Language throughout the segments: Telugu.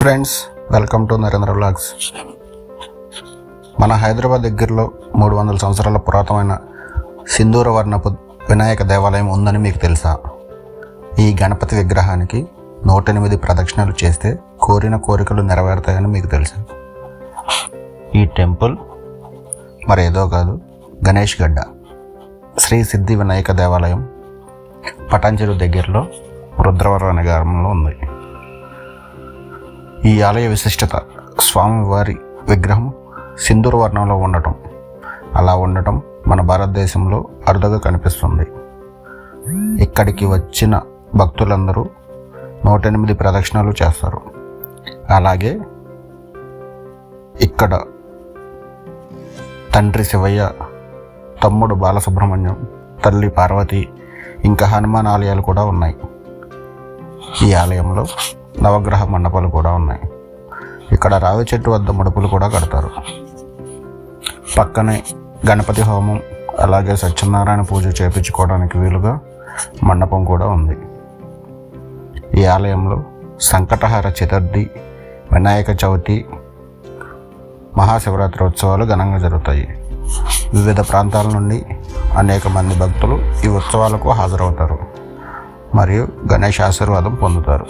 Friends welcome to Narendra blogs మన హైదరాబాద్ దగ్గరలో మూడు వందల సంవత్సరాల పురాతనమైన సింధూర వర్ణపు వినాయక దేవాలయం ఉందని మీకు తెలుసా? ఈ గణపతి విగ్రహానికి నూట ఎనిమిది ప్రదక్షిణలు చేస్తే కోరిన కోరికలు నెరవేరుతాయని మీకు తెలుసా? ఈ టెంపుల్ మరేదో కాదు గణేష్ గడ్డ శ్రీ సిద్ధి వినాయక దేవాలయం పటాంచెరు దగ్గరలో రుద్రవరం అనే గ్రామంలో ఉంది. ఈ ఆలయ విశిష్టత స్వామివారి విగ్రహం సింధూర వర్ణంలో ఉండటం. అలా ఉండటం మన భారతదేశంలో అరుదుగా కనిపిస్తుంది. ఇక్కడికి వచ్చిన భక్తులందరూ నూట ఎనిమిది ప్రదక్షిణలు చేస్తారు. అలాగే ఇక్కడ తండ్రి శివయ్య తమ్ముడు బాలసుబ్రహ్మణ్యం తల్లి పార్వతి ఇంకా హనుమాన్ ఆలయాలు కూడా ఉన్నాయి. ఈ ఆలయంలో నవగ్రహ మండపాలు కూడా ఉన్నాయి. ఇక్కడ రావి చెట్టు వద్ద ముడుపులు కూడా కడతారు. పక్కనే గణపతి హోమం అలాగే సత్యనారాయణ పూజ చేపించుకోవడానికి వీలుగా మండపం కూడా ఉంది. ఈ ఆలయంలో సంకటహార చతుర్థి వినాయక చవితి మహాశివరాత్రి ఉత్సవాలు ఘనంగా జరుగుతాయి. వివిధ ప్రాంతాల నుండి అనేక మంది భక్తులు ఈ ఉత్సవాలకు హాజరవుతారు. మరియు గణేష్ ఆశీర్వాదం పొందుతారు.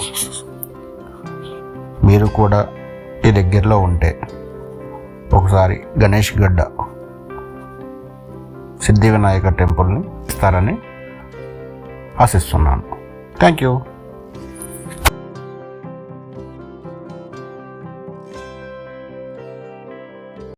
మీరు కూడా ఈ దగ్గరలో ఉంటే. ఒకసారి గణేష్ గడ్డ సిద్ధి వినాయక టెంపుల్ని ఇస్తారని ఆశిస్తున్నాను. Thank you.